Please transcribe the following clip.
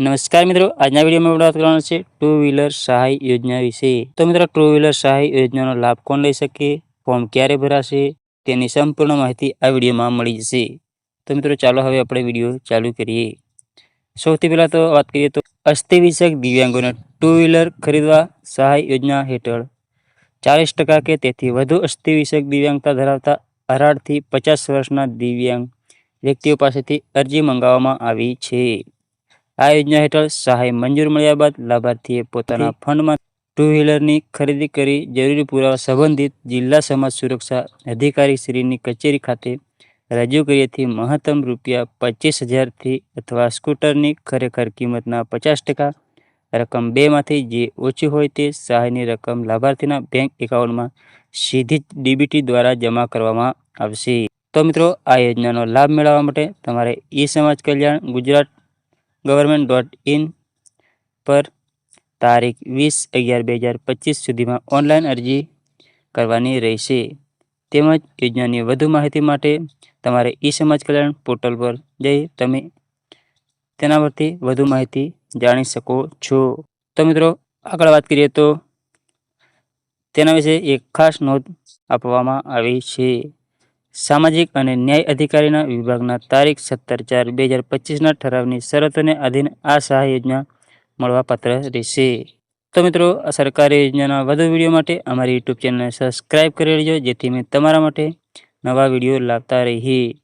નમસ્કાર મિત્રો, આજના વિડીયોમાં વાત કરવાનું છે ટુ વ્હીલર સહાય યોજના વિશે. તો મિત્રો ટુ વ્હીલર સહાય યોજનાનો લાભ કોણ લઈ શકે? ફોર્મ ક્યારે ભરાશે? તેની સંપૂર્ણ માહિતી આ વિડીયોમાં મળી જશે. તો મિત્રો, ચાલો હવે આપણે વીડિયો ચાલુ કરીએ. સૌથી પહેલાં તો વાત કરીએ તો અસ્થિવિષયક દિવ્યાંગોને ટુ વ્હીલર ખરીદવા સહાય યોજના હેઠળ ચાલીસ ટકા કે તેથી વધુ અસ્થિવિષયક દિવ્યાંગતા ધરાવતા અઢારથી પચાસ વર્ષના દિવ્યાંગ વ્યક્તિઓ પાસેથી અરજી મંગાવવામાં આવી છે. આ યોજના હેઠળ સહાય મંજૂર મળ્યા બાદ લાભાર્થીએ પોતાના ફંડમાં ટુ વ્હીલરની ખરીદી કરી જરૂરી પુરાવા સંબંધિત જિલ્લા સમાજ સુરક્ષા અધિકારી શ્રીની કચેરી ખાતે રજૂ કરીએથી મહત્તમ રૂપિયા પચીસ હજારથી અથવા સ્કૂટરની ખરેખર કિંમતના પચાસ ટકા રકમ બેમાંથી જે ઓછી હોય તે સહાયની રકમ લાભાર્થીના બેંક એકાઉન્ટમાં સીધી જ ડીબીટી દ્વારા જમા કરવામાં આવશે. તો મિત્રો આ યોજનાનો લાભ મેળવવા માટે તમારે E Samaj Kalyan Gujarat government dot in પર તારીખ વીસ અગિયાર બે હજાર પચીસ સુધીમાં ઓનલાઈન અરજી કરવાની રહેશે. તેમજ યોજનાની વધુ માહિતી માટે તમારે ઈ સમાજ કલ્યાણ પોર્ટલ પર જઈ તમે તેના પરથી વધુ માહિતી જાણી શકો છો. તો મિત્રો, આગળ વાત કરીએ તો તેના વિશે એક ખાસ નોંધ આપવામાં આવી છે. સામાજિક અને ન્યાય અધિકારીના વિભાગના તારીખ સત્તર ચાર બે હજાર પચીસના ઠરાવની શરતોને આધીન આ સહાય યોજના મળવાપાત્ર રહેશે. તો મિત્રો, આ સરકારી યોજનાના વધુ વીડિયો માટે અમારી યુટ્યુબ ચેનલને સબસ્ક્રાઈબ કરી લેજો, જેથી મેં તમારા માટે નવા વીડિયો લાવતા રહીએ.